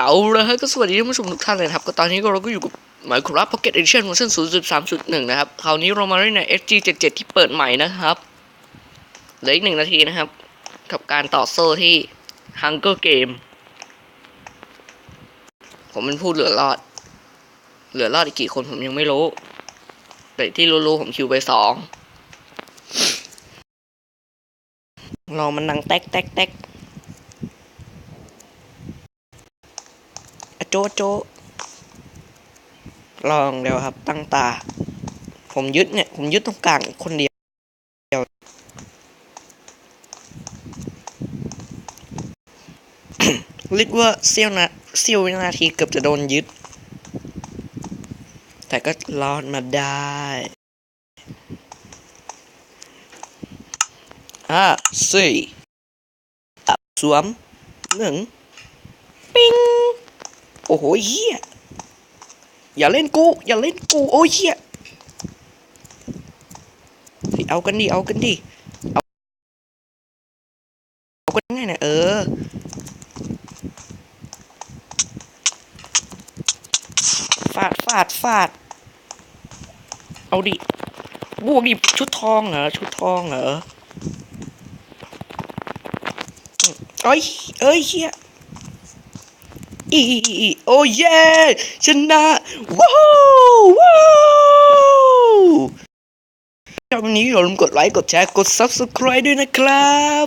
เอาละฮะก็สวัสดีท่านผู้ชมทุกท่านเลยครับ ก็ตอนนี้ก็เราก็อยู่กับหมายครับ Pocket Edition เวอร์ชัน0.3.1 นะครับ คราวนี้เรามาเล่นใน SG77 ที่เปิดใหม่นะครับ เหลืออีกหนึ่งนาทีนะครับ กับการต่อโซ่ที่ Hunger Game ผมเป็นผู้เหลือรอด เหลือรอดอีกกี่คนผมยังไม่รู้ แต่ที่รู้ๆผมคิวไปสองเรามันนังแตกแตกแตก อะ โจโจลองเดี๋ยวครับ ตั้งตา ผมยึดเนี่ย ผมยึดตรงกลางคนเดียวเรียกว่าเสี้ยวนะเสี้ยววินาทีเกือบจะโดนยึด แต่ก็รอดมาได้ห้าสี่อะสวมหนึ่งปิ้ง โอ้โหเฮียอย่าเล่นกู อย่าเล่นกู โอ้ยเฮียเฮ้ยเอากันดิ เอากันดิ เอาเอากันง่ายนะเออ ฟาด ฟาด ฟาด เอาดิ บวกดิ ชุดทองเหรอ ชุดทองเหรอ เอ้ย เอ้ยเฮีย อีโอ้เย่ชนะว้าวว้าวชอบวันนี้อย่าลืมกดไลค์ กดแชร์ กด Subscribe ด้วยนะครับ